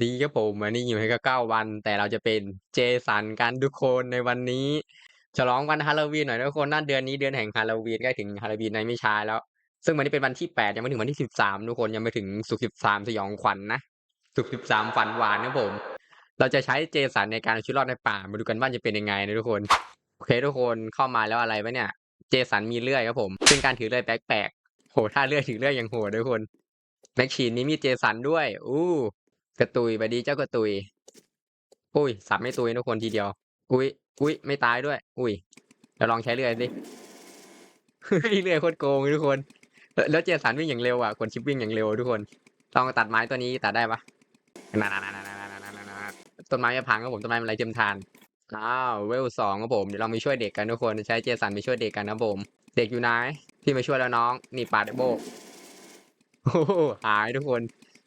ดีครับผมวันนี้อยู่ให้ก็เก้าวัน แต่เราจะเป็นเจสันกันทุกคนในวันนี้ ฉลองวันฮาโลวีนหน่อยทุกคนนั่นเดือนนี้เดือนแห่งฮาโลวีนใกล้ถึงฮาโลวีนในไม่ช้าแล้ว ซึ่งวันนี้เป็นวันที่แปดยังไม่ถึงวันที่สิบสามทุกคนยังไม่ถึงสุกสิบสามสยองขวัญนะสุกสิบสามฝันหวานนะผม เราจะใช้เจสันในการชีวิตรอดในป่ามาดูกันว่าจะเป็นยังไงนะทุกคนโอเคทุกคนเข้ามาแล้วอะไรวะเนี่ย เจสันมีเลื่อยครับผมซึ่งการถือเลื่อยแปลกๆโหถ้าเลื่อยถือเลื่อยยังโหดทุกคนแม็กชีนนี้มีเจสันด้วย อู้ กระตุยบดีเจ้ากระตุย อุ้ยสับไม่ตุยทุกคนทีเดียว อุ้ยอุ้ยไม่ตายด้วย อุ้ยเดี๋ยวลองใช้เรื่อยดิเรื่อยโคตรโกงทุกคน แล้วเจสันวิ่งอย่างเร็วอะคนชิปวิ่งอย่างเร็วทุกคนลองตัดไม้ตัวนี้ตัดได้ปะนานๆต้นไม้จะพังครับผมต้นไม้มันไรเจมทานอ้าวเวลสองครับผมเดี๋ยวเราไปช่วยเด็กกันทุกคนใช้เจสันไปช่วยเด็กกันนะผม เด็กอยู่ไหนพี่มาช่วยแล้วน้อง นี่ปาดโบโอ้หายทุกคน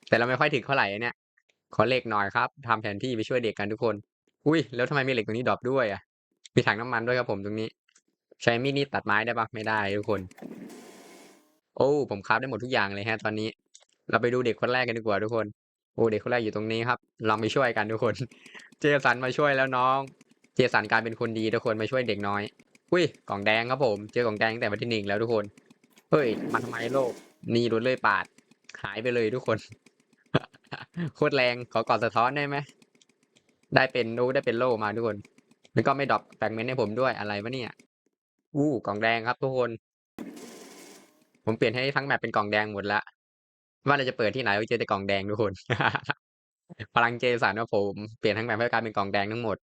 แต่เราไม่ค่อยถึงเท่าไหร่เนี่ย ขอเหล็กหน่อยครับทำแผนที่ไปช่วยเด็กกันทุกคน อุ้ยแล้วทำไมมีเหล็กตรงนี้ดรอปด้วยอะ มีถังน้ำมันด้วยครับผมตรงนี้ ใช้มีดนี่ตัดไม้ได้ปะไม่ได้ทุกคน โอ้ผมคราฟได้หมดทุกอย่างเลยฮะ ตอนนี้ เราไปดูเด็กคนแรกกันดีกว่าทุกคน โอ้เด็กคนแรกอยู่ตรงนี้ครับ ลองไปช่วยกันทุกคน เจสันมาช่วยแล้วน้อง เจสันกลายเป็นคนดีทุกคนมาช่วยเด็กน้อย อุ้ยกล่องแดงครับผม เจอกล่องแดงตั้งแต่วันที่หนึ่งแล้วทุกคน เฮ้ยมาทำไมโลกนี่รถเลยปาดหายไปเลยทุกคน โคตรแรงขอกอดสะท้อนได้ไหมได้เป็นรู้ได้เป็นโล่มาทุกคนแล้วก็ไม่ดรอปแฟกเมนต์ให้ผมด้วยอะไรวะเนี่ย อู้กล่องแดงครับทุกคน ผมเปลี่ยนให้ทั้งแมปเป็นกล่องแดงหมดละว่าเราจะเปิดที่ไหนก็เจอแต่กล่องแดงทุกคนพลังเจสันว่าผมเปลี่ยนทั้งแมปให้กลายเป็นกล่องแดงทั้งหมด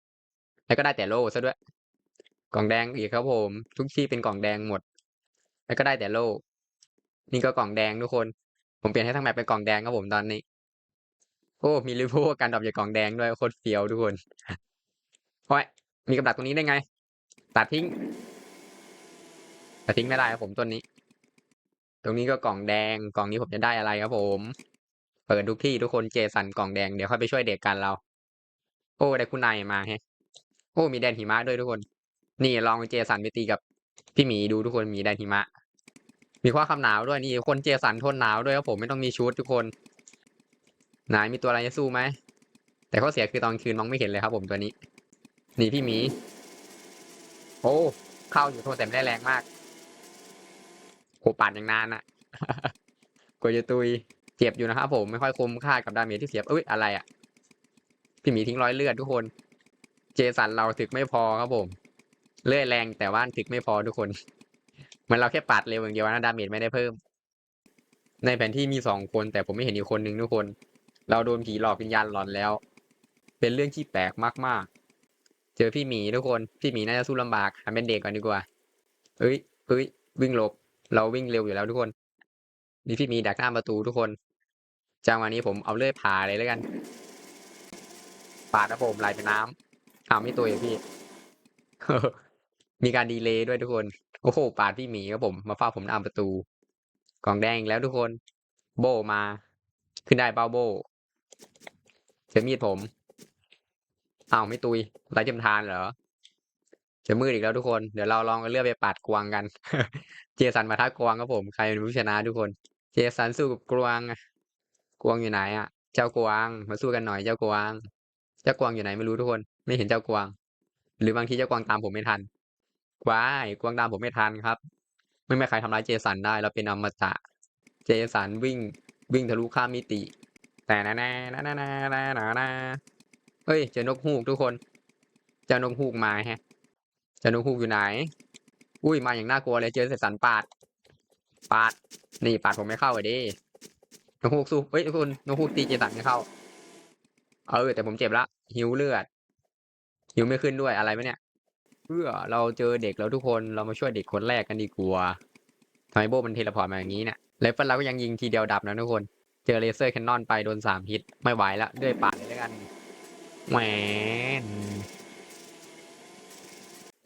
แล้วก็ได้แต่โล่ซะด้วย กล่องแดงอีกครับผม ทุกที่เป็นกล่องแดงหมด แล้วก็ได้แต่โล่นี่ก็กล่องแดงทุกคน ผมเปลี่ยนให้ทั้งแมปเป็นกล่องแดงครับผมตอนนี้ โอ้ มีรีโวการดรอปจากกล่องแดงด้วยโคตรเฟี้ยวทุกคนโอ้ยมีกับดักตรงนี้ได้ไง ตัดทิ้ง ตัดทิ้งไม่ได้ครับผมต้นนี้ ตรงนี้ก็กล่องแดง กล่องนี้ผมจะได้อะไรครับผม เปิดทุกที่ทุกคนเจสันกล่องแดง เดี๋ยวค่อยไปช่วยเด็กกันเรา โอ้ ได้คุณนายมาแฮะ โอ้ มีแดนหิมะด้วยทุกคน นี่ลองเจสันไปตีกับพี่หมีดูทุกคน มีแดนหิมะ มีข้อคำหนาวด้วยนี่คนเจสันทนหนาวด้วยครับผมไม่ต้องมีชุดทุกคน ไหนมีตัวอะไรจะสู้ไหม แต่ข้อเสียคือตอนคืนมองไม่เห็นเลยครับผมตัวนี้ นี่พี่หมี โอ้เข้าอยู่โทษแต่ไม่ได้แรงมากโหปาดอย่างนานอะกว่าจะตุยเจ็บอยู่นะครับผมไม่ค่อยคุ้มค่ากับดาเมจที่เสียบเอ้ยอะไรอะพี่หมีทิ้งร้อยเลือดทุกคน เจสันเราถึกไม่พอครับผม เลื่อยแรงแต่ว่าถึกไม่พอทุกคนเหมือนเราแค่ปาดเร็วอย่างเดียวนะดาเมจไม่ได้เพิ่ม ในแผนที่มีสองคนแต่ผมไม่เห็นอีกคนนึงทุกคน เราโดนผีหลอกวิญญาณหลอนแล้ว เป็นเรื่องที่แปลกมากๆ เจอพี่หมีทุกคน พี่หมีน่าจะสู้ลำบากทำเป็นเด็กก่อนดีกว่าเอ้ยเอ้ย วิ่งหลบ เราวิ่งเร็วอยู่แล้วทุกคนนี่พี่หมีดักหน้าประตูทุกคนจังหวะนี้ผมเอาเลื่อยผ่าเลยแล้วกันปาดนะผมไหลไปน้ำอ้าวไม่ตัวอย่างพี่ มีการดีเลย์ด้วยทุกคน โอ้โหปาดพี่หมีครับผม มาเฝ้าผมหน้าประตู กล่องแดงแล้วทุกคน โบมา ขึ้นได้เป้าโบ เจอมีดผมอ้าวไม่ตุยไรจำทานเหรอเจะมืดอีกแล้วทุกคน เดี๋ยวเราลองกันเลือกไปปาดกวางกัน เจสันมาทักกวางครับผม ใครเป็นผู้ชนะทุกคน เจสันสู้กับกวางกวางอยู่ไหนอะ เจ้ากวาง มาสู้กันหน่อยเจ้ากวาง เจ้ากวางอยู่ไหนไม่รู้ทุกคน ไม่เห็นเจ้ากวาง หรือบางทีเจ้ากวางตามผมไม่ทันว้ายกวางตามผมไม่ทันครับ ไม่มีใครทำร้ายเจสันได้ เราเป็นอมตะ เจสันวิ่ง วิ่งทะลุข้ามมิติ แต่นะนะนะนะนะนะนะนะเฮ้ยเจอนกฮูกทุกคนเจ้านกฮูกมาฮะเจ้านกฮูกอยู่ไหน อุ้ยมาอย่างน่ากลัวเลยเจอเจสันปาด ปาด นี่ปาดผมไม่เข้าเลยดินกฮูกสู้เฮ้ยทุกคนนกฮูกตีเจสันไม่เข้า เออแต่ผมเจ็บละหิวเลือดหิวไม่ขึ้นด้วยอะไรไหมเนี่ยเพื่อเราเจอเด็กแล้วทุกคนเรามาช่วยเด็กคนแรกกันดีกว่าทำไมโบมันเทเลพอร์ตมาอย่างนี้เนี่ยไรเฟิลเราก็ยังยิงทีเดียวดับนะทุกคน จอเลเซอร์แคนนอนไปโดนสามฮิต ไม่ไหวและด้วยปาดเลยแล้วกันแหวน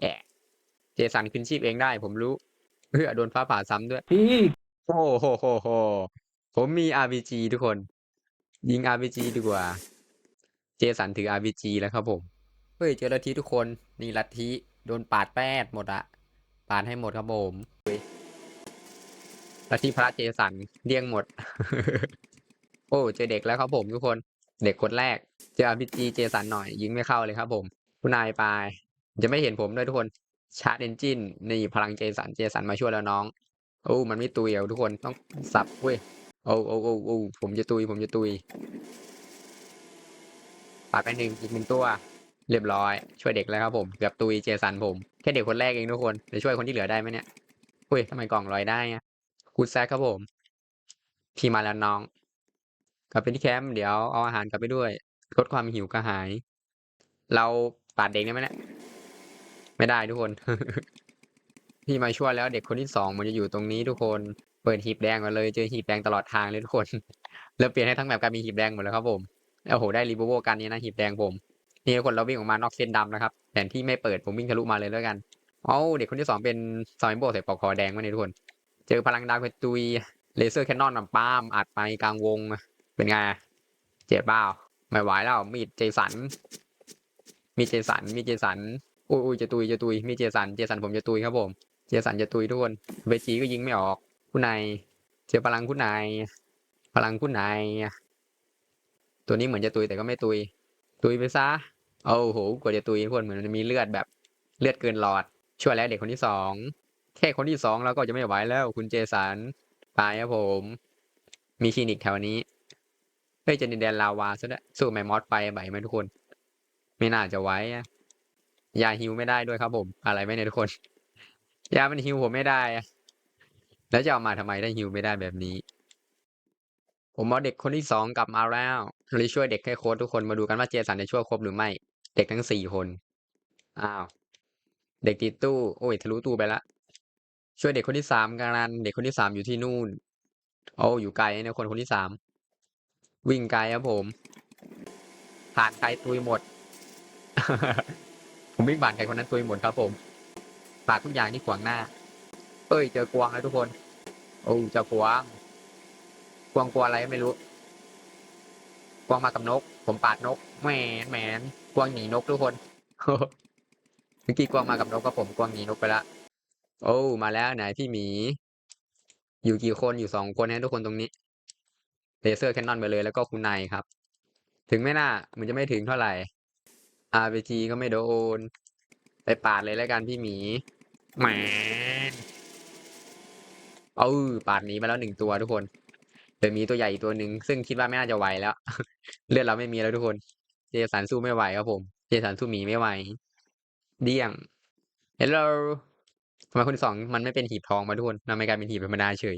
แอะเจสันขึ้นชีพเองได้ ผมรู้เพื่อโดนฟ้าผ่าซ้ำด้วยพี่โอ้โหโหโหผมมี RPG ทุกคน ยิง RPG ดีกว่า เจสันถือ RPG แล้วครับผมเฮ้ยเจอลัทธิทุกคนนี่ลัทธิโดนปาดแปดหมดอะปาดให้หมดครับผมลัทธิพระเจสันเลี้ยงหมด โอ้เจอเด็กแล้วครับผมทุกคนเด็กคนแรก เจอ RPG เจสันหน่อย ยิงไม่เข้าเลยครับผมคุณนายไปจะไม่เห็นผมด้วยทุกคนชาร์จเอนจินนี่พลังเจสันเจสันมาช่วยแล้วน้องโอ้มันไม่ตุยเอะทุกคนต้องสับเว้ยโอ้โอ้โอ้โอ้ผมจะตุยผมจะตุยปาดไปหนึ่งอีกหนึ่งตัว เรียบร้อย ช่วยเด็กแล้วครับผมเกือบตุยเจสันผมแค่เด็กคนแรกเองทุกคนจะช่วยคนที่เหลือได้ไหมเนี่ยเฮ้ยทำไมกล่องลอยได้อะกูดแซกครับผมพี่มาแล้วน้อง กลับไปที่แคมป์เดี๋ยวเอาอาหารกลับไปด้วย ลดความหิวกระหาย เราปาดเด็กได้ไหมเนี่ยไม่ได้ทุกคน พี่มาช่วยแล้วเด็กคนที่สองมันจะอยู่ตรงนี้ทุกคน เปิดหีบแดงมาเลยเจอหีบแดงตลอดทางเลยทุกคน แล้วเปลี่ยนให้ทั้งแบบกลายเป็นหีบแดงหมดแล้วครับผมโอ้โหได้รีโบโวกันนี้นะหีบแดงผมนี่ทุกคนเราวิ่งออกมานอกเส้นดำนะครับแผนที่ไม่เปิดผมวิ่งทะลุมาเลยแล้วกันเอาเด็กคนที่สองเป็นซอยโบใส่ปลอกคอแดงมาเนี่ยทุกคน เจอพลังดาวเพชรตุยเลเซอร์แคนนอนแบบป้ามอัดไปกลางวง เป็นไง เจ็บเปล่าไม่ไหวแล้ว มีดเจสัน มีเจสัน มีเจสัน อุ้ยอุ้ยจะตุยจะตุย มีเจสัน เจสันผมจะตุยครับผม เจสันจะตุยทุกคนเวจีก็ยิงไม่ออกคุณนายเจอพลังคุณนาย พลังคุณนาย ตัวนี้เหมือนจะตุยแต่ก็ไม่ตุย ตุยไปซะโอ้โห กว่าจะตุยทุกคนเหมือนมันมีเลือดแบบ เลือดเกินหลอด ช่วยแล้วเด็กคนที่สอง แค่คนที่สองเราก็จะไม่ไหวแล้ว คุณเจสัน ตายครับผม มีคลินิกแถวนี้ เฮ้ยจะดินแดนลาวาซะด้วยสู้แมมมอสไปไหวไหมทุกคน ไม่น่าจะไหว้อะยาฮิวไม่ได้ด้วยครับผม อะไรไหมเนี่ยทุกคน ยามันฮิวผมไม่ได้อะแล้วจะเอามาทำไมได้ฮิวไม่ได้แบบนี้ ผมเอาเด็กคนที่สองกลับมาแล้วเลยช่วยเด็กให้โค้ดทุกคนมาดูกันว่าเจสันจะช่วยครบหรือไม่ เด็กทั้งสี่คน อ้าว เด็กติดตู้ โอ้ยทะลุตู้ไปละ ช่วยเด็กคนที่สามกันเด็กคนที่สามอยู่ที่นู่น โอ้อยู่ไกลนะคนคนที่สาม วิ่งไกลครับผม ผ่านใครตุยหมด ผมวิ่งผ่านใครคนนั้นตุยหมดครับผมปาดทุกอย่างที่ขวางหน้า เอ้ย เจอกวางแล้วทุกคน โอ้เจอกวาง กวางกลัวอะไรไม่รู้ กวางมากับนก ผมปาดนกแหมนแหมนกวางหนีนกทุกคนเมื่อกี้กวางมากับนกกับผมกวางหนีนกไปละ โอ้ มาแล้วไหนพี่หมี อยู่กี่คนอยู่สองคนนะทุกคนตรงนี้ เลเซอร์แคนนอนไปเลยแล้วก็คุณนายครับ ถึงไม่น่ามันจะไม่ถึงเท่าไหร่ RPG ก็ไม่โดน ไปปาดเลยแล้วกันพี่หมีแหมเออปาดหนีมาแล้วหนึ่งตัวทุกคนเดี๋ยวมีตัวใหญ่อีกตัวหนึ่งซึ่งคิดว่าไม่น่าจะไหวแล้ว เลือดเราไม่มีแล้วทุกคน เจสันสู้ไม่ไหวครับผม เจสันสู้หมีไม่ไหว เดี่ยง Hello ทำไมคนที่สองมันไม่เป็นหีบทองมาทุกคนทำไมกลายเป็นหีบธรรมดาเฉย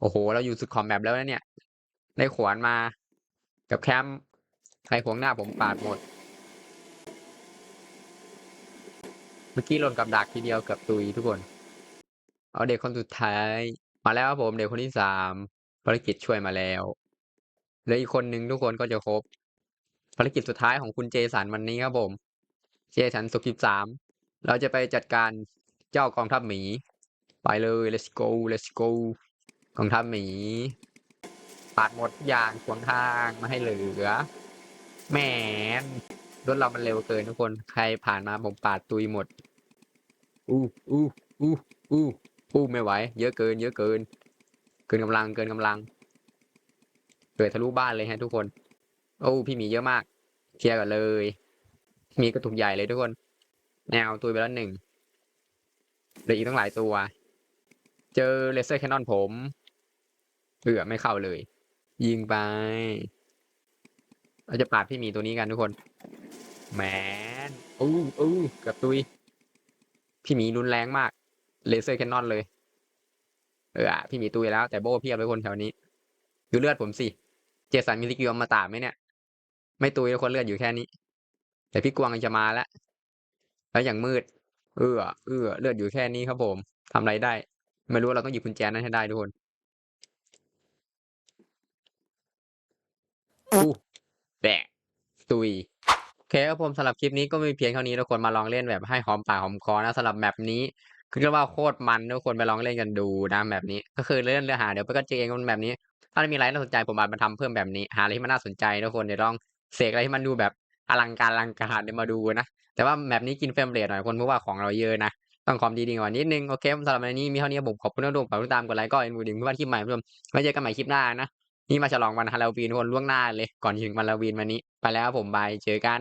โอ้โห เราอยู่สุดคอมแบบแล้วนะเนี่ย ได้ขวานมา กับแคมป์ใครขวงหน้าผมปาดหมด เมื่อกี้หล่นกับดักทีเดียวเกือบตุยทุกคน เอาเด็กคนสุดท้าย มาแล้วครับผมเด็กคนที่สามภารกิจช่วยมาแล้วเหลืออีกคนนึงทุกคนก็จะครบภารกิจสุดท้ายของคุณเจสันวันนี้ครับผม เจสันสุขิบสามเราจะไปจัดการเจ้ากองทัพหมี ไปเลย let's go let's go กองทัพหมี ปาดหมดทุกอย่างขวางทางไมาให้เหลือแหมนรถเรามันเร็วเกินทุกคนใครผ่านมาผมปาดตุยหมด อู้อู้อู้อู้อู้ไม่ไหว เยอะเกิน เยอะเกิน เกินกำลังเกินกำลัง เกิดทะลุบ้านเลยฮะทุกคนโอ้พี่หมีเยอะมากเคลียร์กันเลย มีกระตุกใหญ่เลยทุกคน แนวตุยไปแล้วหนึ่งเหลืออีกตั้งหลายตัว เจอเลเซอร์แคนนอนผมเอือไม่เข้าเลย ยิงไป เราจะปาดพี่หมีตัวนี้กันทุกคนแหมนอู้อู้กับตุย พี่หมีรุนแรงมาก เลเซอร์แคนนอนเลย เออพี่หมีตุยแล้วแต่โบ้เพียบเลยคนแถวนี้ ดูเลือดผมสิ เจสันมีสกิลอมาตาไหมเนี่ย ไม่ตุยแล้วคนเลือดอยู่แค่นี้ แต่พี่กวางจะมาแล้ว แล้วอย่างมืด เออเออเลือดอยู่แค่นี้ครับผมทำอะไรได้ ไม่รู้เราต้องหยิบกุญแจนั้นให้ได้ทุกคน แบกตุยโอเคครับผมสำหรับคลิปนี้ก็มีเพียงเท่านี้ทุกคนมาลองเล่นแบบให้หอมปากหอมคอนะสำหรับแมปนี้คือเรียกว่าโคตรมันทุกคนไปลองเล่นกันดูนะแบบนี้ ก็คือเล่นเรือหาเดี๋ยวไปก็เจอเองมันแบบนี้ ถ้ามีอะไรน่าสนใจผมอาจมาทำเพิ่มแบบนี้ หาอะไรที่มันน่าสนใจทุกคนเดี๋ยวลองเสกอะไรที่มันดูแบบอลังการอลังการเดี๋ยวมาดูนะแต่ว่าแมปนี้กินเฟรมเรทหน่อยคนเพราะว่าของเราเยอะนะต้องความดีดีกว่านิดนึงโอเคสำหรับวันนี้มีเท่านี้ผมขอบคุณทุกท่านผมฝากติดตามกดไลค์ก็เอ็นดูดิงเพื่อนคลิปใหม่เพื่อนไว้เจอกันใหม่คลิปหน้านะ นี่มาฉลองวันฮาโลวีนทุกคนล่วงหน้าเลย ก่อนถึงวันฮาโลวีนวันนี้ ไปแล้วผมบายเจอกัน